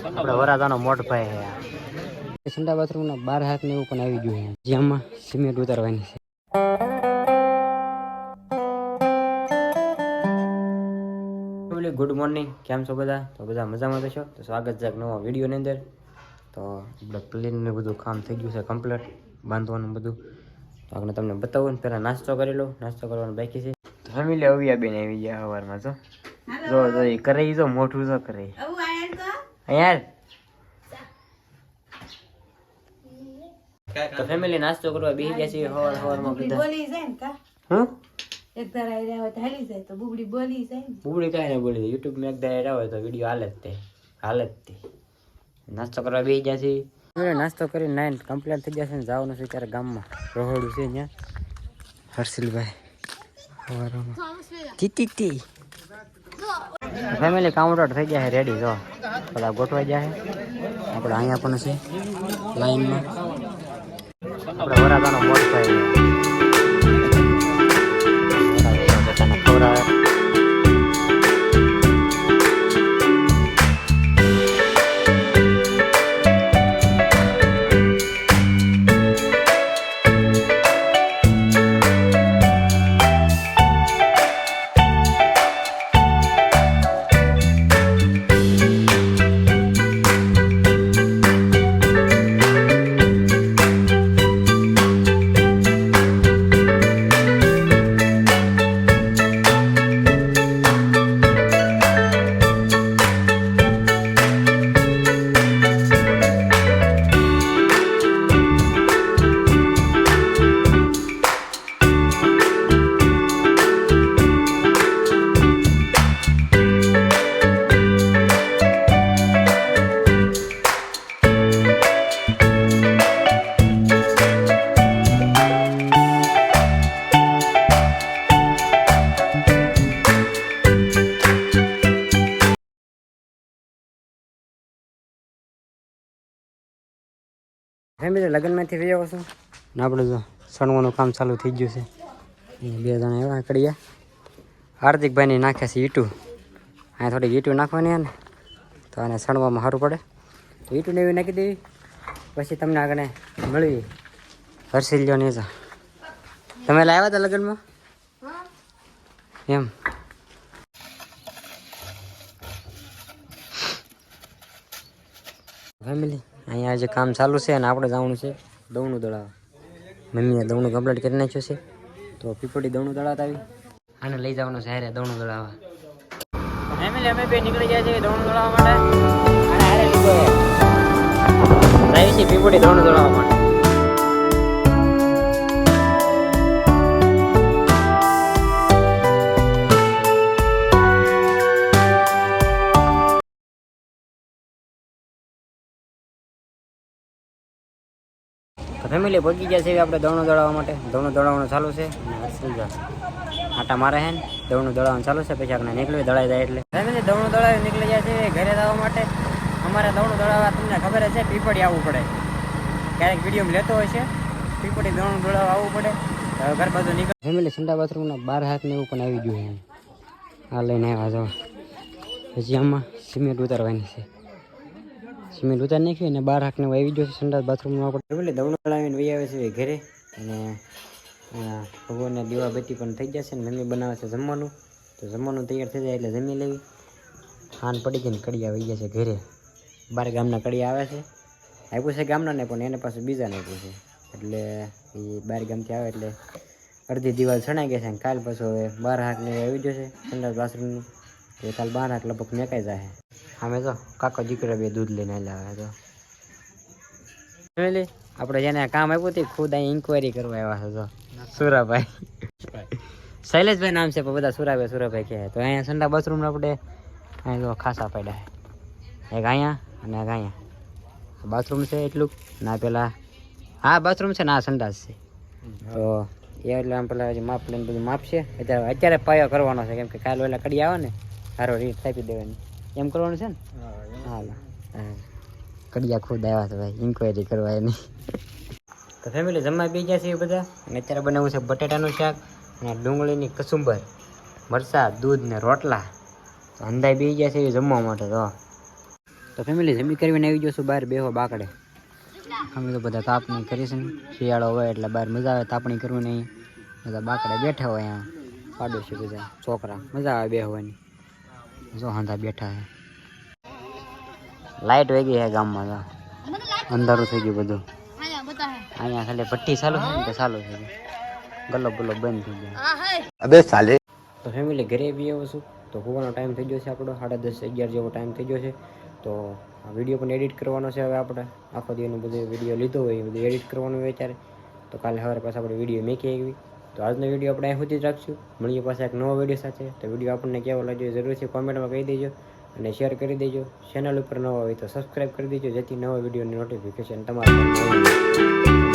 આપણે વરાદાનો મોટ ભાઈ છે સંડા બાથરૂમના બાર હાથ ને એવું પણ આવી ગયું છે. જેમાં સિમેન્ટ ઉતારવાની છે. ગુડ મોર્નિંગ કેમ છો બધા? તો બધા મજામાં તો છો? તો સ્વાગત છે એક નવા વિડીયોની અંદર. તો આપણે પ્લેનને બધું કામ થઈ ગયું છે કમ્પ્લીટ બાંધવાનું બધું. તો આપણે તમને બતાવું ને પહેલાં નાસ્તો કરી લો નાસ્તો કરવાનો બાકી છે. તો ફેમિલી અવિયા બેન આવી ગયા સવારમાં તો જો જો એ કરે જો મોટું જો કરે અહીંયા તો ફેમિલી નાસ્તો કરવા બેહી ગયા છે સવાર સવારમાં બધા. બોલી જાય ને કા? હું એક ધારા આયરા હોય તો હાલી જાય તો બુબડી બોલી જાય ને. બુબડી કાંઈ નહીં બોલી યુટ્યુબમાં એક દાડે હોય તો વીડિયો હાલે જ તે હાલે જ તે. નાસ્તો કરવા બેસી ગયા છે હવે નાસ્તો કરીને નાઈન કમ્પ્લેટ થઈ જશે ને જવાનું છે ત્યારે ગામમાં. રોહડું છે ત્યાં હર્ષિલભાઈ સવારમાં ટી ટી ફેમિલી કાઉન્ટર થઈ ગયા છે રેડી જો. બધા ગોઠવાઈ જાય. આપણે અહીંયા પણ છે લાઈનમાં. આપણે વરાદાનો મોટ થાય. ફેમિલી લગ્નમાંથી વહી આવો છું? ને આપણે જો સણવાનું કામ ચાલુ થઈ ગયું છે. બે જણા એવા કડિયા હાર્દિકભાઈની નાખ્યા છે ઈટું. અહીંયા થોડી ઈટું નાખવાની ને તો આને સણવામાં સારું પડે. તો ઈટું ને એવી નાખી દેવી પછી તમને આગળ મળવી હર્ષિલ જો નહીં તમે લાવ્યા હતા લગ્નમાં? એમ. ફેમિલી અહીંયા આજે કામ ચાલુ છે અને આપણે જવાનું છે દવણું દળાવ. મમ્મીએ દવણું કમ્પ્લીટ કરી નાખ્યું છે. તો પીપળી દવણું દળાવતા આવી. આને લઈ જવાનું છે હારે દવણું દળાવવા. ફેમિલી, અમે બે નીકળી ગયા છીએ દવણું દળાવવા માટે. અને દવણું દળાવવા માટે. ફેમિલી પહોંચી ગયા છે આપણે દોણું દોડાવવા માટે. દોણું દોડાવવાનું ચાલુ છે. અને આટા મારે હે ને. દવણું દળાવવાનું ચાલુ છે, પછી આપણે નીકળી દોડાઈ જાય એટલે. ફેમિલી દોણું દોડાવી નીકળી જાય છે, ઘરે જવા માટે. અમારે દોણું દોડાવવા તમને ખબર છે, પીપળી આવવું પડે. ક્યારેક વીડિયો લેતો હોય છે. પીપળી દોણું દોડાવવા આવવું પડે. ઘર બાજુ નીકળ ફેમિલી સંડા બાથરૂમના બાર હાથ ને એવું પણ આવી ગયું છે. આ લઈને આવ્યા જવા. પછી આમાં સિમેન્ટ ઉતારવાની છે. સિમેન્ટ ઉતારી નાખ્યું અને બાર હાકને આવી ગયો છે સંડાસ બાથરૂમમાં આપણે એટલે દવણો લાવીને વહી આવે છે ઘરે. અને ભગવાનના દીવા બત્તી પણ થઈ જશે ને મમ્મી બનાવે છે જમવાનું. તો જમવાનું તૈયાર થઈ જાય એટલે જમી લેવી. હાન પડી ગઈ ને કડિયા વહી ગયા છે ઘરે. બાર ગામના કડિયા આવે છે. આપ્યું છે ગામના ને પણ એને પાછું બીજાને આપ્યું છે. એટલે એ બાર ગામથી આવે એટલે અડધી દિવાલ છણાઈ ગયા છે કાલ પાછું હવે બાર હાકને આવી ગયો છે સંડાસ બાથરૂમનું. તો કાલ બાર હાક લગભગ મેકાઈ જાય અમે તો કાકો દીકરો બે દૂધ લઈને આવ્યા તો. ફેમિલી જેને કામ આપ્યું હતું ખુદ અહીં ઇન્કવાયરી કરવા આવ્યા છે તો સુરાભાઈ. શૈલેષભાઈ નામ છે બધા સુરાભાઈ સુરાભાઈ કહે. તો અહીંયા સંડા બાથરૂમ આપણે અહીં ખાસા પડ્યા એક અહીંયા અને એક અહીંયા. બાથરૂમ છે એટલું ના પેલા, હા બાથરૂમ છે ને, આ સંડાસ છે. તો એ એટલે આમ પેલા હજી માપ લઈને બધું માપશે. અત્યારે અત્યારે પાયો કરવાનો છે, કેમ કે કાલ વહેલા કડી આવે ને સારો રીત થાપી દેવાની. એમ કરવાનું છે ને? હાલ. હા. કડિયા ખુદ આવ્યા છે ભાઈ ઇન્કવાયરી કરવા એની. તો ફેમિલી જમવા બી ગયા છે એ બધા? અને અત્યારે બનાવવું છે બટેટાનું શાક અને ડુંગળીની કસુંબર મરચાં દૂધ ને રોટલા. તો અંદાજ બી ગયા છે એ જમવા માટે તો. તો તો ફેમિલી જમી કરીને આવી જશું બહાર બેહો બાકડે. અમે તો બધા તાપણી કરીશું શિયાળો હોય એટલે બહાર મજા આવે તાપણી કરવું નહીં. બધા બાકડે બેઠા હોય અહીંયા. પાડોશી બધા છોકરા મજા આવે બેહવાની. જો હાંધા બેઠા છે લાઇટ વહી ગઈ છે ગામમાં તો અંધારું થઈ ગયું બધું. અહીંયા ખાલી ભઠ્ઠી ચાલુ છે ને તો ચાલુ ગયું. ગલ્લો ગલ્લો બંધ થઈ ગયો. અબે સાલે. તો ફેમિલી ઘરે બી એવું છું. તો હોવાનો ટાઈમ થઈ ગયો છે આપણો. સાડા દસ અગિયાર જેવો ટાઈમ થઈ ગયો છે. તો આ વીડિયો પણ એડિટ કરવાનો છે હવે આપણે. આખો દિવસનો બધો વીડિયો લીધો હોય એ બધું એડિટ કરવાનું હોય ત્યારે તો કાલે સવારે પાછા આપણે વીડિયો મેકી આવી તો આજનો વીડિયો આપણે અહીં સુધી જ રાખશું. મળીએ પાસે એક નવો વીડિયો સાથે. તો વીડિયો આપણને કેવો લાગ્યો જરૂરથી કોમેન્ટમાં કહી દેજો અને શેર કરી દેજો. ચેનલ ઉપર નવા હોય તો સબસ્ક્રાઈબ કરી દેજો, જેથી નવા વિડીયોની નોટિફિકેશન તમારા